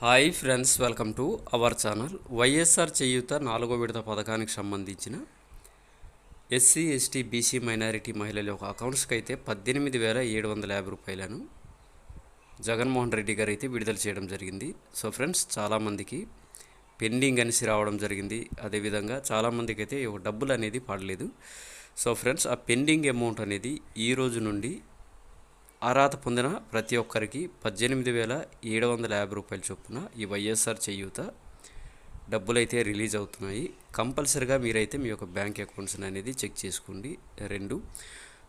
Hi friends welcome to our channel YSR Cheyutha నాలుగో విడత పథకానికి సంబంధించిన ఎస్సీ ఎస్టీ బీసీ మైనారిటీ మహిళల యొక్క అకౌంట్స్కి అయితే పద్దెనిమిది వేల ఏడు వందల యాభై రూపాయలను జగన్మోహన్ రెడ్డి గారు అయితే విడుదల చేయడం జరిగింది. సో ఫ్రెండ్స్ చాలామందికి పెండింగ్ అనేసి రావడం జరిగింది. అదేవిధంగా చాలామందికి అయితే డబ్బులు అనేది పడలేదు. సో ఫ్రెండ్స్ ఆ పెండింగ్ అమౌంట్ అనేది ఈ రోజు నుండి అర్హత పొందిన ప్రతి ఒక్కరికి పద్దెనిమిది వేల ఏడు వందల యాభై రూపాయల చొప్పున ఈ వైఎస్ఆర్ చేయూత డబ్బులు అయితే రిలీజ్ అవుతున్నాయి. కంపల్సరిగా మీరైతే మీ యొక్క బ్యాంక్ అకౌంట్స్ అనేది చెక్ చేసుకోండి. రెండు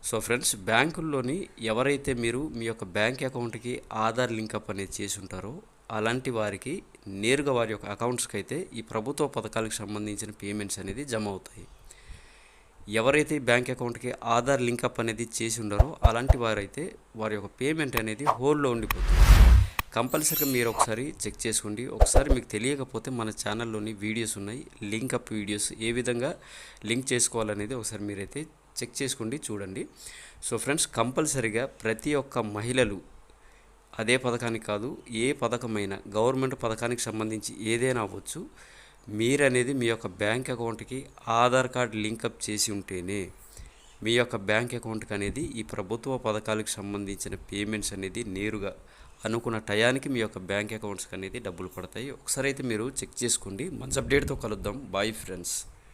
సో ఫ్రెండ్స్ బ్యాంకుల్లోని ఎవరైతే మీరు మీ యొక్క బ్యాంక్ అకౌంట్కి ఆధార్ లింకప్ అనేది చేసి ఉంటారో అలాంటి వారికి నేరుగా వారి యొక్క అకౌంట్స్కి అయితే ఈ ప్రభుత్వ పథకాలకు సంబంధించిన పేమెంట్స్ అనేది జమ అవుతాయి. ఎవరైతే బ్యాంక్ అకౌంట్కి ఆధార్ లింకప్ అనేది చేసి ఉండారో అలాంటి వారైతే వారి యొక్క పేమెంట్ అనేది హోల్డ్లో ఉండిపోతుంది. కంపల్సరీగా మీరు ఒకసారి చెక్ చేసుకోండి. ఒకసారి మీకు తెలియకపోతే మన ఛానల్లోని వీడియోస్ ఉన్నాయి. లింకప్ వీడియోస్ ఏ విధంగా లింక్ చేసుకోవాలనేది ఒకసారి మీరైతే చెక్ చేసుకోండి చూడండి. సో ఫ్రెండ్స్ కంపల్సరీగా ప్రతి ఒక్క మహిళలు అదే పథకానికి కాదు ఏ పథకమైనా గవర్నమెంట్ పథకానికి సంబంధించి ఏదైనా అవ్వచ్చు. మీరనేది మీ యొక్క బ్యాంక్ అకౌంట్కి ఆధార్ కార్డ్ లింకప్ చేసి ఉంటేనే మీ యొక్క బ్యాంక్ అకౌంట్కి అనేది ఈ ప్రభుత్వ పథకాలకు సంబంధించిన పేమెంట్స్ అనేది నేరుగా అనుకున్న టయానికి మీ యొక్క బ్యాంక్ అకౌంట్స్కి అనేది డబ్బులు పడతాయి. ఒకసారి అయితే మీరు చెక్ చేసుకోండి. మంచి అప్డేట్తో కలుద్దాం. Bye friends